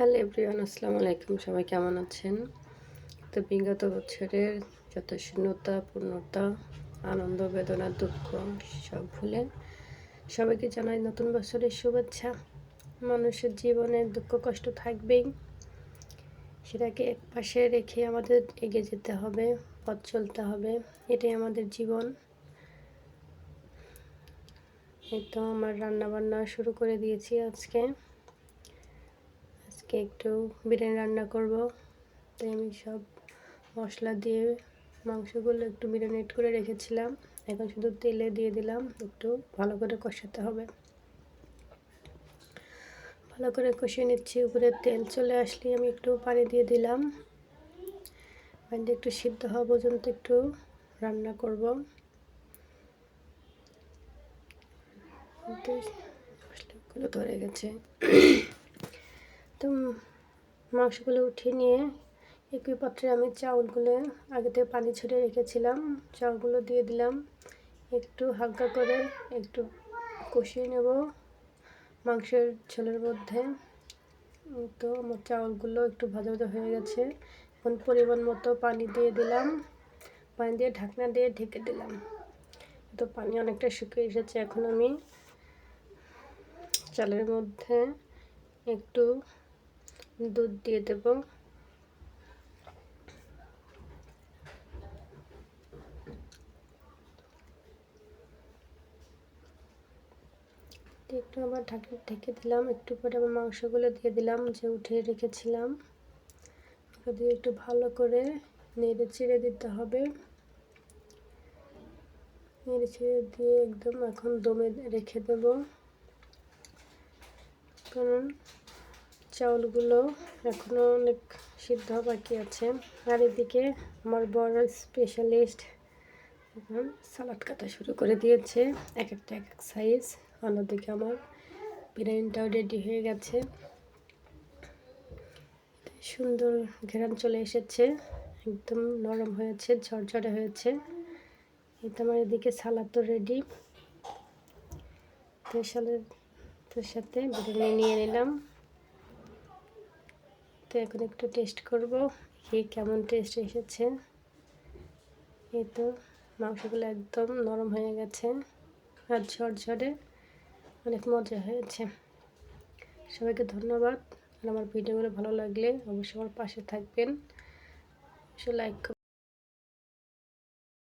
Hello everyone, আসসালামু আলাইকুম। সবাই কেমন আছেন? তো বিগত বছরের যত শূন্যতা পূর্ণতা, আনন্দ, বেদনা, দুঃখ সব ভুলে সবাইকে জানাই নতুন বছরের শুভেচ্ছা। মানুষের জীবনে দুঃখ, কষ্ট থাকবেই। সেটাকে এক পাশে রেখে আমাদের এগিয়ে যেতে হবে, পথ চলতে হবে। এটাই আমাদের জীবন। এই তো আমার রান্না বান্না শুরু করে দিয়েছি আজকে। আজকে একটু বিরিয়ানি রান্না করব। তাই আমি সব মশলা দিয়ে মাংসগুলো একটু বিরিয়ানিট করে রেখেছিলাম। এখন শুধু তেলে দিয়ে দিলাম, একটু ভালো করে কষাতে হবে। ভালো করে কষিয়ে নিচ্ছি, উপরে তেল চলে আসলে আমি একটু পানি দিয়ে দিলাম। পানিটা একটু সিদ্ধ হওয়া পর্যন্ত একটু রান্না করব। মশলাগুলো ধরে গেছে। তো মাংসগুলো উঠিয়ে নিয়ে একই পাত্রে আমি চাউলগুলো আগে থেকে পানি ছড়িয়ে রেখেছিলাম। চাউলগুলো দিয়ে দিলাম। একটু হালকা করে একটু কষিয়ে নেব মাংসের ছোলের মধ্যে। তো আমার চাউলগুলো একটু ভাজা ভাজা হয়ে গেছে। এখন পরিমাণ মতো পানি দিয়ে দিলাম। পানি দিয়ে ঢাকনা দিয়ে ঢেকে দিলাম। তো পানি অনেকটা শুকিয়ে এসেছে এখন আমি। চালের মধ্যে একটু দুধ দিয়ে দেব। একটু আবার ঢাকা ঢেকে দিলাম, একটু পরে আবার মাংসগুলো দিয়ে দিলাম যে উঠিয়ে রেখেছিলাম। দিয়ে একটু ভালো করে নেড়ে চিড়ে দিতে হবে। নেড়ে চিড়ে দিয়ে একদম এখন দমে রেখে দেব। কারণ চাউলগুলো এখনও অনেক সিদ্ধ বাকি আছে। আর এদিকে আমার বড় স্পেশালিস্ট এখন সালাড কাটা শুরু করে দিয়েছে। এক একটা এক এক সাইজ অন্যদিকে আমার বিরিয়ানিটাও রেডি হয়ে গেছে। সুন্দর ঘেরান চলে এসেছে। একদম নরম হয়েছে, ঝরঝরে হয়েছে। এটা আমার এদিকে সালাদ তো রেডি তো সালাদের সাথে বিরিয়ানি নিয়ে নিলাম। তো এখন একটু টেস্ট করব, কি কেমন টেস্ট এসেছে। এই তো, মাংসগুলো একদম নরম হয়ে গেছে, আর ঝরঝরে অনেক মজা হয়েছে। সবাইকে ধন্যবাদ, আর আমার ভিডিওগুলো ভালো লাগলে অবশ্যই আমার পাশে থাকবেন। অবশ্যই লাইক